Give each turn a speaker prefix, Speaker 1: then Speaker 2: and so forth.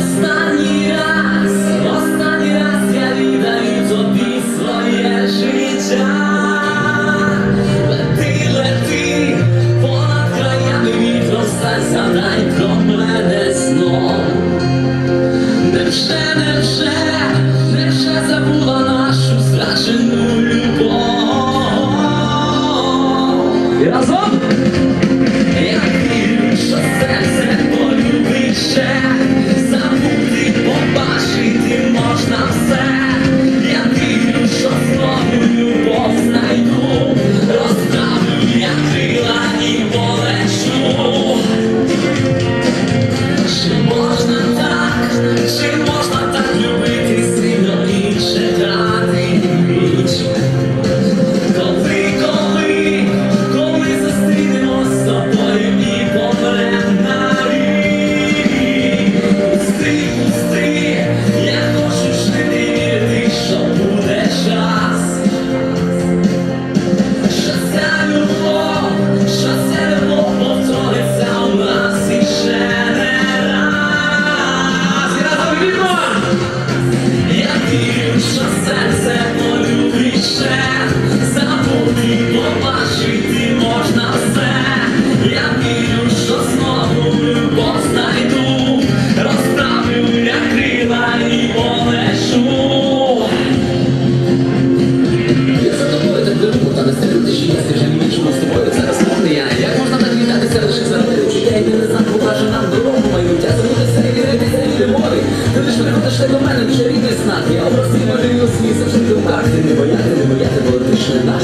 Speaker 1: Останній раз, останній раз я віддаю своє життя. Лети, лети, понад краями вітру, стань за мене вже рідний знак. Я образ і малюю свій завжди думках. Ти не бояти, не бояти, бо ти ж не наш.